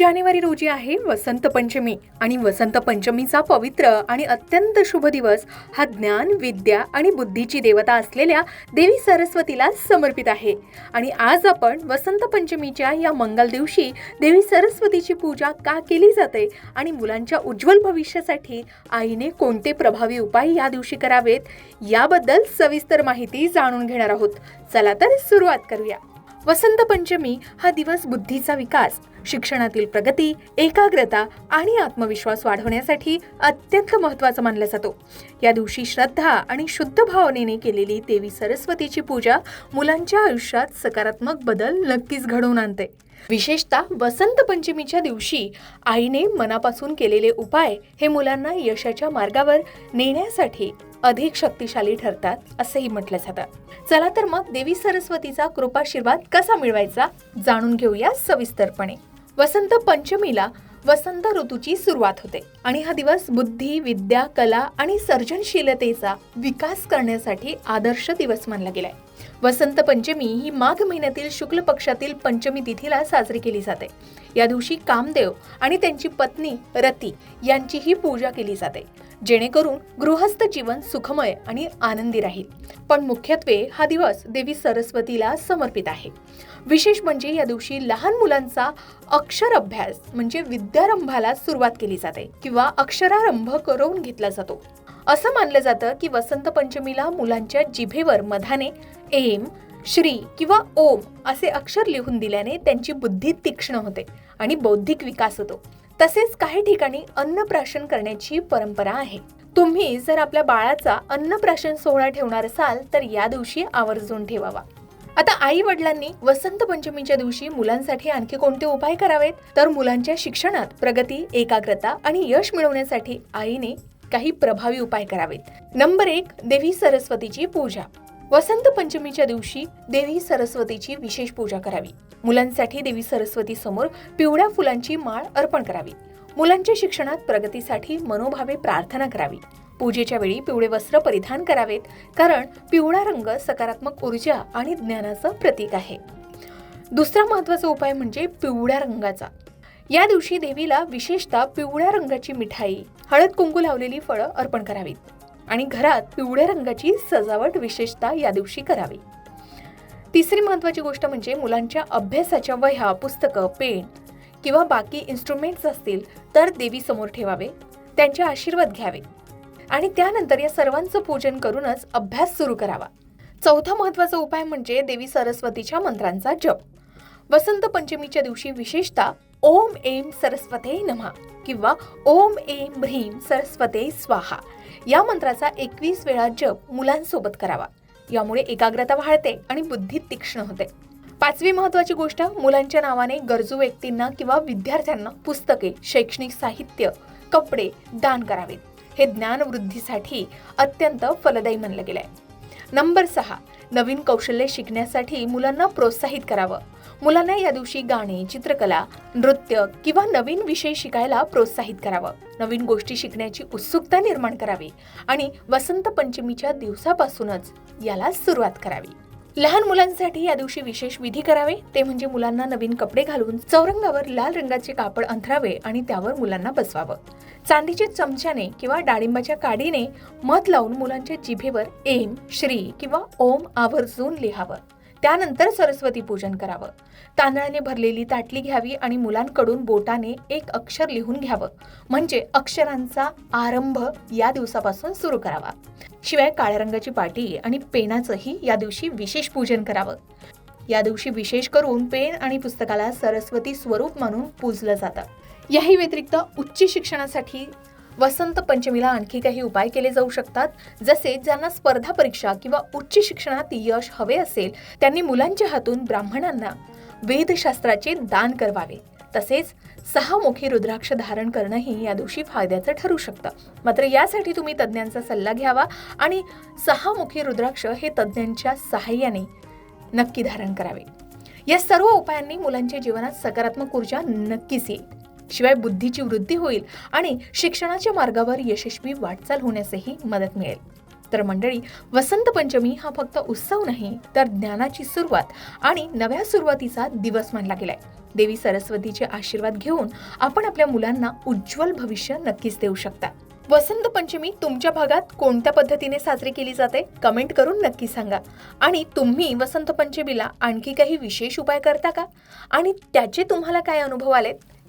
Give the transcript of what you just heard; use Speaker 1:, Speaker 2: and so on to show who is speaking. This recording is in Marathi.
Speaker 1: जानेवारी रोजी आहे वसंत पंचमी आणि वसंत पंचमीचा पवित्र आणि अत्यंत शुभ दिवस हा ज्ञान विद्या आणि बुद्धीची देवता असलेल्या देवी सरस्वतीला समर्पित आहे. आणि आज आपण वसंत पंचमीच्या या मंगल दिवशी देवी सरस्वतीची पूजा का केली जाते आणि मुलांच्या उज्ज्वल भविष्यासाठी आईने कोणते प्रभावी उपाय या दिवशी करावेत याबद्दल सविस्तर माहिती जाणून घेणार आहोत. चला तर सुरुवात करूया. वसंत पंचमी हा दिवस बुद्धीचा विकास शिक्षणातील प्रगती एकाग्रता आणि आत्मविश्वास वाढवण्यासाठी अत्यंत महत्त्वाचा मानला जातो. या दिवशी श्रद्धा आणि शुद्ध भावनेने केलेली देवी सरस्वतीची पूजा मुलांच्या आयुष्यात सकारात्मक बदल नक्कीच घडवून आणते. विशेषतः वसंत पंचमीच्या दिवशी आईने मनापासून केलेले उपाय हे मुलांना यशाच्या मार्गावर नेण्यासाठी अधिक शक्तिशाली ठरतात असंही म्हटलं जातं. चला तर मग देवी सरस्वतीचा कृपाशीर्वाद कसा मिळवायचा जाणून घेऊया सविस्तरपणे. वसंत पंचमीला वसंत ऋतूची सुरुवात होते आणि हा दिवस बुद्धी विद्या कला आणि सर्जनशीलतेचा विकास करण्यासाठी आदर्श दिवस मानला गेलाय. वसंत पंचमी ही माघ महिन्यातील शुक्ल पक्षातील पंचमी तिथीला साजरी केली जाते. या दिवशी कामदेव आणि त्यांची पत्नी रती यांचीही पूजा केली जाते. जेणेकरून गृहस्थ जीवन सुखमय आणि आनंदी राहील. पण मुख्यत्वे हा दिवस देवी सरस्वतीला समर्पित आहे. विशेष म्हणजे या दिवशी लहान मुलांचा अक्षर अभ्यास म्हणजे विद्यारंभाला सुरुवात केली जाते किंवा अक्षरारंभ करून घेतला जातो. असं मानलं जातं की वसंत पंचमीला मुलांच्या जिभेवर मधाने एम श्री किंवा ओम असे अक्षर लिहून दिल्याने त्यांची बुद्धी तीक्ष्ण होते आणि बौद्धिक विकास होतो. तसेच काही ठिकाणी अन्नप्राशन करण्याची परंपरा आहे. तुम्ही जर आपल्या बाळाचा अन्नप्राशन सोहळा ठेवणार असाल तर या दिवशी आवर्जून ठेवावा. आता आई वडिलांनी वसंत पंचमीच्या दिवशी मुलांसाठी आणखी कोणते उपाय करावेत? तर मुलांच्या शिक्षणात प्रगती एकाग्रता आणि यश मिळवण्यासाठी आईने काही प्रभावी उपाय करावेत. नंबर एक देवी सरस्वतीची पूजा. वसंत पंचमीच्या दिवशी देवी सरस्वतीची विशेष पूजा करावी. मुलांसाठी देवी सरस्वती समोर पिवळ्या फुलांची माळ अर्पण करावी. मुलांच्या शिक्षणात प्रगतीसाठी मनोभावे प्रार्थना करावी. पूजेच्या वेळी पिवळे वस्त्र परिधान करावेत कारण पिवळा रंग सकारात्मक ऊर्जा आणि ज्ञानाचं प्रतीक आहे. दुसरा महत्त्वाचा उपाय म्हणजे पिवळ्या रंगाचा. या दिवशी देवीला विशेषतः पिवळ्या रंगाची मिठाई हळद कुंकू लावलेली फळं अर्पण करावीत आणि घरात पिवळ्या रंगाची सजावट विशेषतः या दिवशी करावी. तिसरी महत्त्वाची गोष्ट म्हणजे मुलांच्या अभ्यासाच्या वह्या पुस्तकं पेन किंवा बाकी इन्स्ट्रुमेंट्स असतील तर देवीसमोर ठेवावे त्यांचे आशीर्वाद घ्यावे आणि त्यानंतर या सर्वांचं पूजन करूनच अभ्यास सुरू करावा. चौथा महत्त्वाचा उपाय म्हणजे देवी सरस्वतीच्या मंत्रांचा जप. वसंत पंचमीच्या दिवशी विशेषतः ओम एम सरस्वते नमः किंवा ओम एम ह्रीम सरस्वते स्वाहा. या मंत्राचा एकवीस वेळा जप मुलांसोबत करावा. यामुळे एकाग्रता वाढते आणि बुद्धी तीक्ष्ण होते. पाचवी महत्वाची गोष्ट मुलांच्या नावाने गरजू व्यक्तींना किंवा विद्यार्थ्यांना पुस्तके शैक्षणिक साहित्य कपडे दान करावेत. हे ज्ञानवृद्धीसाठी अत्यंत फलदायी मानलं गेलंय. नंबर सहा नवीन कौशल्य शिकण्यासाठी मुलांना प्रोत्साहित करावं. मुलांना या दिवशी गाणे चित्रकला नृत्य किंवा नवीन विषय शिकायला प्रोत्साहित करावं. नवीन गोष्टी शिकण्याची उत्सुकता निर्माण करावी आणि वसंत पंचमीच्या दिवसापासूनच याला सुरुवात करावी. लहान मुलांसाठी या दिवशी विशेष विधी करावे. ते म्हणजे मुलांना नवीन कपडे घालून चौरंगावर लाल रंगाचे कापड अंथरावे आणि त्यावर मुलांना बसवावं. चांदीच्या चमच्याने किंवा डाळिंबाच्या काडीने मध लावून मुलांच्या जिभेवर एम श्री किंवा ओम आवर्जून लिहावं. त्यानंतर सरस्वती पूजन करावं. तांदळाने भरलेली ताटली घ्यावी आणि मुलांकडून बोटाने एक अक्षर लिहून घ्यावं. म्हणजे अक्षरांचा आरंभ या दिवसापासून सुरू करावा. शिवाय काळ्या रंगाची पाटी आणि पेनाचंही या दिवशी विशेष पूजन करावं. या दिवशी विशेष करून पेन आणि पुस्तकाला सरस्वती स्वरूप मानून पूजलं जातं. याही व्यतिरिक्त उच्च शिक्षणासाठी वसंत पंचमीला आणखी काही उपाय केले जाऊ शकतात. जसे ज्यांना स्पर्धा परीक्षा किंवा उच्च शिक्षणात यश हवे असेल त्यांनी मुलांच्या हातून ब्राह्मणांना वेदशास्त्राचे दान करवावे. तसेच सहा मुखी रुद्राक्ष धारण करणंही या दिवशी फायद्याचं ठरू शकतं. मात्र यासाठी तुम्ही तज्ज्ञांचा सल्ला घ्यावा आणि सहामुखी रुद्राक्ष हे तज्ज्ञांच्या सहाय्याने नक्की धारण करावे. या सर्व उपायांनी मुलांच्या जीवनात सकारात्मक ऊर्जा नक्कीच येईल. शिवाय बुद्धीची वृद्धी होईल आणि शिक्षणाच्या मार्गावर यशस्वी वाटचाल होण्यासही मदत मिळेल. तर मंडळी वसंत पंचमी हा फक्त उत्सव नाही तर ज्ञानाची सुरुवात आणि नव्या सुरुवातीचा दिवस मानला गेलाय. देवी सरस्वतीचे आशीर्वाद घेऊन आपण आपल्या मुलांना उज्ज्वल भविष्य नक्कीच देऊ शकता. वसंत पंचमी तुमच्या भागात कोणत्या पद्धतीने साजरी केली जाते? कमेंट करून नक्की सांगा. आणि तुम्ही वसंत पंचमीला आणखी काही विशेष उपाय करता का? आणि त्याचे तुम्हाला काय अनुभव आलेत?